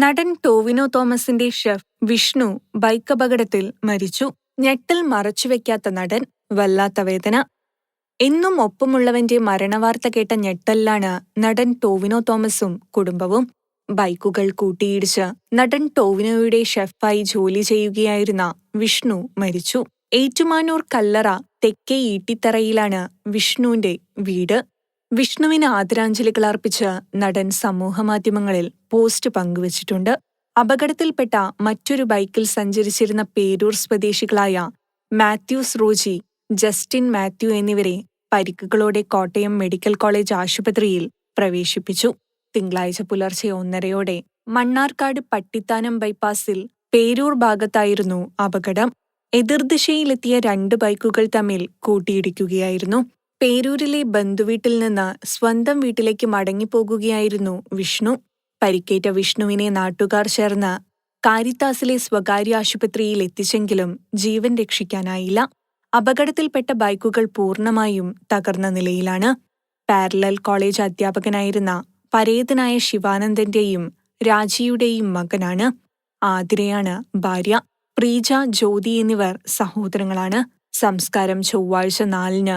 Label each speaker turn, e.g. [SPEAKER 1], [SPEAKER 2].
[SPEAKER 1] നടൻ ടോവിനോ തോമസിന്റെ ഷെഫ് വിഷ്ണു ബൈക്കപകടത്തിൽ മരിച്ചു. ഞെട്ടൽ മറച്ചുവെക്കാത്ത നടൻ വല്ലാത്ത വേദന. എന്നും ഒപ്പമുള്ളവന്റെ മരണവാർത്ത കേട്ട ഞെട്ടലിലാണ് നടൻ ടോവിനോ തോമസും കുടുംബവും. ബൈക്കുകൾ കൂട്ടിയിടിച്ച് നടൻ ടോവിനോയുടെ ഷെഫായി ജോലി ചെയ്യുകയായിരുന്ന വിഷ്ണു മരിച്ചു. ഏറ്റുമാനൂർ കല്ലറ തെക്കേ ഈട്ടിത്തറയിലാണ് വിഷ്ണുവിന്റെ വീട്. വിഷ്ണുവിന് ആദരാഞ്ജലികൾ അർപ്പിച്ച് നടൻ സമൂഹമാധ്യമങ്ങളിൽ പോസ്റ്റ് പങ്കുവച്ചിട്ടുണ്ട്. അപകടത്തിൽപ്പെട്ട മറ്റൊരു ബൈക്കിൽ സഞ്ചരിച്ചിരുന്ന പേരൂർ സ്വദേശികളായ മാത്യൂസ് റോജി ജസ്റ്റിൻ മാത്യു എന്നിവരെ പരിക്കുകളോടെ കോട്ടയം മെഡിക്കൽ കോളേജ് ആശുപത്രിയിൽ പ്രവേശിപ്പിച്ചു. തിങ്കളാഴ്ച പുലർച്ചെ ഒന്നരയോടെ മണ്ണാർക്കാട് പട്ടിത്താനം ബൈപ്പാസിൽ പേരൂർ ഭാഗത്തായിരുന്നു അപകടം. എതിർദിശയിലെത്തിയ രണ്ട് ബൈക്കുകൾ തമ്മിൽ കൂട്ടിയിടിക്കുകയായിരുന്നു. പേരൂരിലെ ബന്ധുവീട്ടിൽ നിന്ന് സ്വന്തം വീട്ടിലേക്ക് മടങ്ങിപ്പോകുകയായിരുന്നു വിഷ്ണു. പരിക്കേറ്റ വിഷ്ണുവിനെ നാട്ടുകാർ ചേർന്ന് കാരിത്താസിലെ സ്വകാര്യ ആശുപത്രിയിൽ എത്തിച്ചെങ്കിലും ജീവൻ രക്ഷിക്കാനായില്ല. അപകടത്തിൽപ്പെട്ട ബൈക്കുകൾ പൂർണമായും തകർന്ന നിലയിലാണ്. പാരലൽ കോളേജ് അധ്യാപകനായിരുന്ന പരേതനായ ശിവാനന്ദന്റെയും രാജിയുടെയും മകനാണ്. ആതിരയാണ് ഭാര്യ. പ്രീജ ജ്യോതി എന്നിവർ സഹോദരങ്ങളാണ്. സംസ്കാരം ചൊവ്വാഴ്ച നാലിന്